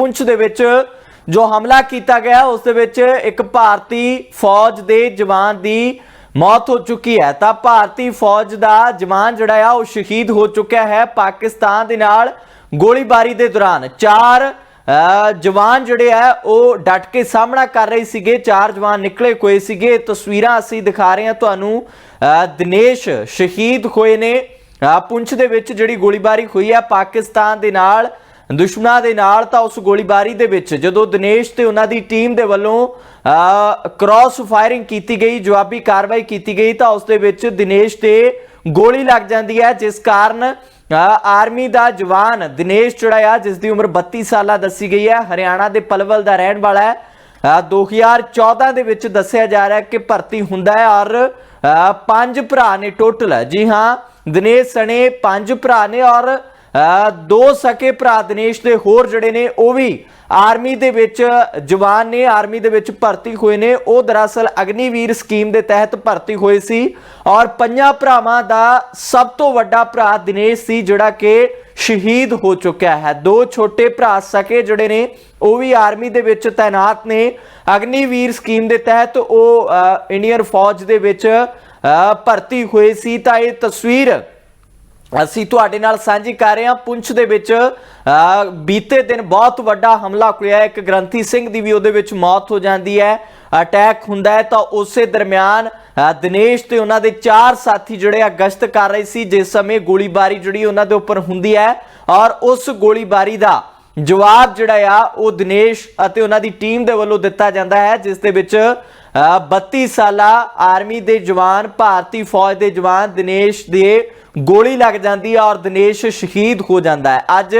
ਪੁੰਛ ਦੇ ਵਿੱਚ ਜੋ ਹਮਲਾ ਕੀਤਾ ਗਿਆ ਉਸ ਦੇ ਵਿੱਚ ਇੱਕ ਭਾਰਤੀ ਫੌਜ ਦੇ ਜਵਾਨ ਦੀ ਮੌਤ ਹੋ ਚੁੱਕੀ ਹੈ। ਤਾਂ ਭਾਰਤੀ ਫੌਜ ਦਾ ਜਵਾਨ ਜਿਹੜਾ ਆ ਉਹ ਸ਼ਹੀਦ ਹੋ ਚੁੱਕਿਆ ਹੈ ਪਾਕਿਸਤਾਨ ਦੇ ਨਾਲ ਗੋਲੀਬਾਰੀ ਦੇ ਦੌਰਾਨ। ਚਾਰ ਅ, ਜਵਾਨ ਜਿਹੜੇ ਆ ਉਹ ਡਟ ਕੇ ਸਾਹਮਣਾ ਕਰ ਰਹੇ ਸੀਗੇ। ਚਾਰ ਜਵਾਨ ਨਿਕਲੇ ਹੋਏ ਸੀਗੇ। ਤਸਵੀਰਾਂ ਅਸੀਂ ਦਿਖਾ ਰਹੇ ਹਾਂ ਤੁਹਾਨੂੰ। ਅ, ਦਿਨੇਸ਼ ਸ਼ਹੀਦ ਹੋਏ ਨੇ। ਅ, ਪੁੰਛ ਦੇ ਵਿੱਚ ਜਿਹੜੀ ਗੋਲੀਬਾਰੀ ਹੋਈ ਹੈ ਪਾਕਿਸਤਾਨ ਦੇ ਨਾਲ ਦੁਸ਼ਮਣਾਂ ਦੇ ਨਾਲ ਤਾਂ ਉਸ ਗੋਲੀਬਾਰੀ ਦੇ ਵਿੱਚ ਜਦੋਂ ਦਿਨੇਸ਼ ਤੇ ਉਹਨਾਂ ਦੀ ਟੀਮ ਦੇ ਵੱਲੋਂ ਕ੍ਰਾਸ ਫਾਇਰਿੰਗ ਕੀਤੀ ਗਈ ਜਵਾਬੀ ਕਾਰਵਾਈ ਕੀਤੀ ਗਈ ਤਾਂ ਉਸ ਦੇ ਵਿੱਚ ਦਿਨੇਸ਼ ਤੇ ਗੋਲੀ ਲੱਗ ਜਾਂਦੀ ਹੈ ਜਿਸ ਕਾਰਨ ਆਰਮੀ ਦਾ ਜਵਾਨ ਦਿਨੇਸ਼ ਜਿਹੜਾ ਆ ਜਿਸ ਦੀ ਉਮਰ 32 ਸਾਲਾਂ ਦੱਸੀ ਗਈ ਹੈ ਹਰਿਆਣਾ ਦੇ ਪਲਵਲ ਦਾ ਰਹਿਣ ਵਾਲਾ ਹੈ। ਅ, 2014 ਦੇ ਵਿੱਚ ਦੱਸਿਆ ਜਾ ਰਿਹਾ ਕਿ ਭਰਤੀ ਹੁੰਦਾ ਹੈ ਔਰ ਪੰਜ ਭਰਾ ਨੇ ਟੋਟਲ ਜੀ ਹਾਂ ਦਿਨੇਸ਼ ਸਣੇ ਪੰਜ ਭਰਾ ਨੇ ਔਰ ਦੋ ਸਕੇ ਭਰਾ ਦਿਨੇਸ਼ ਦੇ ਹੋਰ ਜਿਹੜੇ ਨੇ, ਉਹ ਵੀ ਆਰਮੀ ਦੇ ਵਿੱਚ ਜਵਾਨ ਨੇ, ਆਰਮੀ ਦੇ ਵਿੱਚ ਭਰਤੀ ਹੋਏ ਨੇ। ਉਹ ਦਰਅਸਲ ਅਗਨੀਵੀਰ ਸਕੀਮ ਦੇ ਤਹਿਤ ਭਰਤੀ ਹੋਏ ਸੀ ਔਰ ਪੰਜਾਂ ਭਰਾਵਾਂ ਦਾ ਸਭ ਤੋਂ ਵੱਡਾ ਭਰਾ ਦਿਨੇਸ਼ ਸੀ, ਜਿਹੜਾ ਕਿ ਸ਼ਹੀਦ ਹੋ ਚੁੱਕਿਆ ਹੈ। ਦੋ ਛੋਟੇ ਭਰਾ ਸਕੇ ਜਿਹੜੇ ਨੇ, ਉਹ ਵੀ ਆਰਮੀ ਦੇ ਵਿੱਚ ਤਾਇਨਾਤ ਨੇ। ਅਗਨੀਵੀਰ ਸਕੀਮ ਦੇ ਤਹਿਤ ਉਹ ਇੰਡੀਅਨ ਫੌਜ ਦੇ ਵਿੱਚ ਭਰਤੀ ਹੋਏ ਸੀ। ਤਾਂ ਇਹ ਤਸਵੀਰ ਅਸੀਂ ਤੁਹਾਡੇ ਨਾਲ ਸਾਂਝੀ ਕਰ ਰਹੇ ਹਾਂ। ਪੁੰਛ ਦੇ ਵਿੱਚ ਬੀਤੇ ਦਿਨ ਬਹੁਤ ਵੱਡਾ ਹਮਲਾ ਹੋਇਆ ਇੱਕ ਗ੍ਰੰਥੀ ਸਿੰਘ ਦੀ ਵੀ ਉਹਦੇ ਵਿੱਚ ਮੌਤ ਹੋ ਜਾਂਦੀ ਹੈ। ਅਟੈਕ ਹੁੰਦਾ ਹੈ ਤਾਂ ਉਸੇ ਦਰਮਿਆਨ ਦਿਨੇਸ਼ ਤੇ ਉਹਨਾਂ ਦੇ ਚਾਰ ਸਾਥੀ ਜਿਹੜੇ ਆ ਗਸ਼ਤ ਕਰ ਰਹੇ ਸੀ ਜਿਸ ਸਮੇਂ ਗੋਲੀਬਾਰੀ ਜਿਹੜੀ ਉਹਨਾਂ ਦੇ ਉੱਪਰ ਹੁੰਦੀ ਹੈ ਔਰ ਉਸ ਗੋਲੀਬਾਰੀ ਦਾ ਜਵਾਬ ਜਿਹੜਾ ਆ ਉਹ ਦਿਨੇਸ਼ ਅਤੇ ਉਹਨਾਂ ਦੀ ਟੀਮ ਦੇ ਵੱਲੋਂ ਦਿੱਤਾ ਜਾਂਦਾ ਹੈ ਜਿਸ ਦੇ ਵਿੱਚ ਅ, 32 ਸਾਲਾ ਆਰਮੀ ਦੇ ਜਵਾਨ ਭਾਰਤੀ ਫੌਜ ਦੇ ਜਵਾਨ ਦਿਨੇਸ਼ ਦੇ ਗੋਲੀ ਲੱਗ ਜਾਂਦੀ ਹੈ ਔਰ ਦਿਨੇਸ਼ ਸ਼ਹੀਦ ਹੋ ਜਾਂਦਾ ਹੈ। ਅੱਜ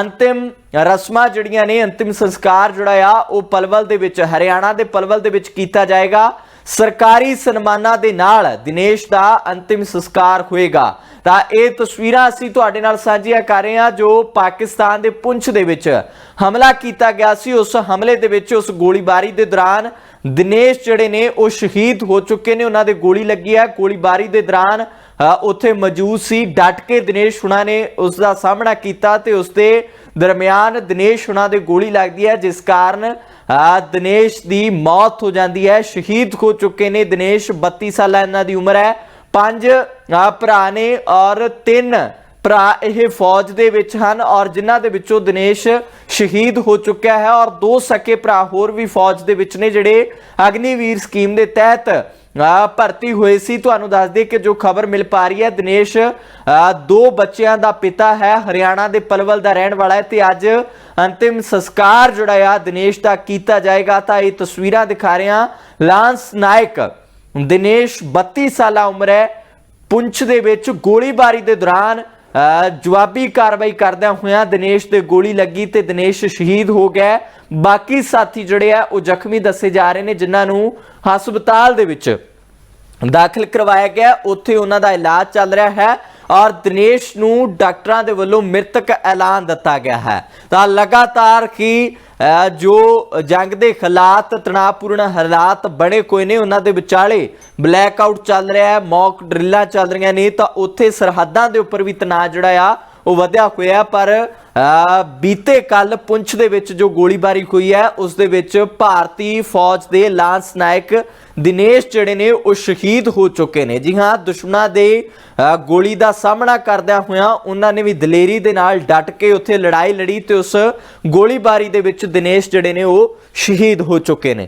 ਅੰਤਿਮ ਰਸਮਾਂ ਜਿਹੜੀਆਂ ਨੇ, ਅੰਤਿਮ ਸੰਸਕਾਰ ਜਿਹੜਾ ਆ, ਉਹ ਪਲਵਲ ਦੇ ਵਿੱਚ, ਹਰਿਆਣਾ ਦੇ ਪਲਵਲ ਦੇ ਵਿੱਚ ਕੀਤਾ ਜਾਏਗਾ। ਸਰਕਾਰੀ ਸਨਮਾਨਾਂ ਦੇ ਨਾਲ ਦਿਨੇਸ਼ ਦਾ ਅੰਤਿਮ ਸੰਸਕਾਰ ਹੋਏਗਾ। ਤਾਂ ਇਹ ਤਸਵੀਰਾਂ ਅਸੀਂ ਤੁਹਾਡੇ ਨਾਲ ਸਾਂਝੀਆਂ ਕਰ ਰਹੇ ਹਾਂ, ਜੋ ਪਾਕਿਸਤਾਨ ਦੇ ਪੁੰਛ ਦੇ ਵਿੱਚ ਹਮਲਾ ਕੀਤਾ ਗਿਆ ਸੀ। ਉਸ ਹਮਲੇ ਦੇ ਵਿੱਚ, ਉਸ ਗੋਲੀਬਾਰੀ ਦੇ ਦੌਰਾਨ ਦਿਨੇਸ਼ ਜਿਹੜੇ ਨੇ ਉਹ ਸ਼ਹੀਦ ਹੋ ਚੁੱਕੇ ਨੇ ਉਹਨਾਂ ਦੇ ਗੋਲੀ ਲੱਗੀ ਹੈ ਗੋਲੀਬਾਰੀ ਦੇ ਦੌਰਾਨ ਉੱਥੇ ਮੌਜੂਦ ਸੀ। ਡਟ ਕੇ ਦਿਨੇਸ਼ ਹੁਣਾ ਨੇ ਉਸ ਦਾ ਸਾਹਮਣਾ ਕੀਤਾ ਤੇ ਉਸ ਦੇ ਦਰਮਿਆਨ ਦਿਨੇਸ਼ ਹੁਣਾ ਦੇ ਗੋਲੀ ਲੱਗਦੀ ਹੈ ਜਿਸ ਕਾਰਨ ਅ, ਦਿਨੇਸ਼ ਦੀ ਮੌਤ ਹੋ ਜਾਂਦੀ ਹੈ। ਸ਼ਹੀਦ ਹੋ ਚੁੱਕੇ ਨੇ ਦਿਨੇਸ਼ 32 ਸਾਲਾਂ ਇਹਨਾਂ ਦੀ ਉਮਰ ਹੈ। ਪੰਜ ਭਰਾ ਨੇ ਔਰ ਤਿੰਨ ਭਰਾ ਇਹ ਫੌਜ ਦੇ ਵਿੱਚ ਹਨ ਔਰ ਜਿਨ੍ਹਾਂ ਦੇ ਵਿੱਚੋਂ ਦਿਨੇਸ਼ ਸ਼ਹੀਦ ਹੋ ਚੁੱਕਿਆ ਹੈ ਔਰ ਦੋ ਸਕੇ ਭਰਾ ਹੋਰ ਵੀ ਫੌਜ ਦੇ ਵਿੱਚ ਨੇ ਜਿਹੜੇ ਅਗਨੀਵੀਰ ਸਕੀਮ ਦੇ ਤਹਿਤ ਭਰਤੀ ਹੋਏ ਸੀ। ਤੁਹਾਨੂੰ ਦੱਸ ਦਈਏ ਕਿ ਜੋ ਖਬਰ ਮਿਲ ਪਾ ਰਹੀ ਹੈ, ਦਿਨੇਸ਼ ਦੋ ਬੱਚਿਆਂ ਦਾ ਪਿਤਾ ਹੈ, ਹਰਿਆਣਾ ਦੇ ਪਲਵਲ ਦਾ ਰਹਿਣ ਵਾਲਾ ਹੈ ਤੇ ਅੱਜ ਅੰਤਿਮ ਸੰਸਕਾਰ ਜਿਹੜਾ ਆ ਦਿਨੇਸ਼ ਦਾ ਕੀਤਾ ਜਾਏਗਾ। ਤਾਂ ਇਹ ਤਸਵੀਰਾਂ ਦਿਖਾ ਰਹੇ ਹਾਂ। ਲਾਂਸ ਨਾਇਕ, ਦਿਨੇਸ਼ 32 ਸਾਲਾ ਉਮਰ ਹੈ। ਪੁੰਛ ਦੇ ਵਿੱਚ ਗੋਲੀਬਾਰੀ ਦੇ ਦੌਰਾਨ ਜਵਾਬੀ ਕਾਰਵਾਈ ਕਰਦਿਆਂ ਹੋਇਆਂ ਦਿਨੇਸ਼ ਤੇ ਗੋਲੀ ਲੱਗੀ ਤੇ ਦਿਨੇਸ਼ ਸ਼ਹੀਦ ਹੋ ਗਿਆ ਬਾਕੀ ਸਾਥੀ ਜਿਹੜੇ ਆ, ਉਹ ਜ਼ਖਮੀ ਦੱਸੇ ਜਾ ਰਹੇ ਨੇ, ਜਿਨ੍ਹਾਂ ਨੂੰ ਹਸਪਤਾਲ ਦੇ ਵਿੱਚ ਦਾਖਲ ਕਰਵਾਇਆ ਗਿਆ। ਉੱਥੇ ਉਹਨਾਂ ਦਾ ਇਲਾਜ ਚੱਲ ਰਿਹਾ ਹੈ। ਔਰ ਦਿਨੇਸ਼ ਨੂੰ ਡਾਕਟਰਾਂ ਦੇ ਵੱਲੋਂ ਮ੍ਰਿਤਕ ਐਲਾਨ ਦਿੱਤਾ ਗਿਆ ਹੈ। ਤਾਂ ਲਗਾਤਾਰ ਕੀ ਜੋ ਜੰਗ ਦੇ ਹਾਲਾਤ, ਤਣਾਅਪੂਰਨ ਹਾਲਾਤ ਬਣੇ ਕੋਈ ਨੇ, ਉਹਨਾਂ ਦੇ ਵਿਚਾਲੇ ਬਲੈਕ ਆਊਟ ਚੱਲ ਰਿਹਾ ਹੈ ਮੌਕ ਡਰਿੱਲਾਂ ਚੱਲ ਰਹੀਆਂ ਨੇ, ਤਾਂ ਉੱਥੇ ਸਰਹੱਦਾਂ ਦੇ ਉੱਪਰ ਵੀ ਤਣਾਅ ਜਿਹੜਾ ਆ ਉਹ ਵਧਿਆ ਹੋਇਆ, ਪਰ ਬੀਤੇ ਕੱਲ ਪੁੰਛ ਦੇ ਵਿੱਚ ਜੋ ਗੋਲੀਬਾਰੀ ਹੋਈ ਹੈ, ਉਸ ਦੇ ਵਿੱਚ ਭਾਰਤੀ ਫੌਜ ਦੇ ਲਾਂਸ ਨਾਇਕ ਦਿਨੇਸ਼ ਜਿਹੜੇ ਨੇ, ਉਹ ਸ਼ਹੀਦ ਹੋ ਚੁੱਕੇ ਨੇ। ਜੀ ਹਾਂ, ਦੁਸ਼ਮਣਾਂ ਦੇ ਗੋਲੀ ਦਾ ਸਾਹਮਣਾ ਕਰਦਿਆਂ ਹੋਇਆਂ ਉਹਨਾਂ ਨੇ ਵੀ ਦਲੇਰੀ ਦੇ ਨਾਲ ਡਟ ਕੇ ਉੱਥੇ ਲੜਾਈ ਲੜੀ ਤੇ ਉਸ ਗੋਲੀਬਾਰੀ ਦੇ ਵਿੱਚ ਦਿਨੇਸ਼ ਜਿਹੜੇ ਨੇ, ਉਹ ਸ਼ਹੀਦ ਹੋ ਚੁੱਕੇ ਨੇ।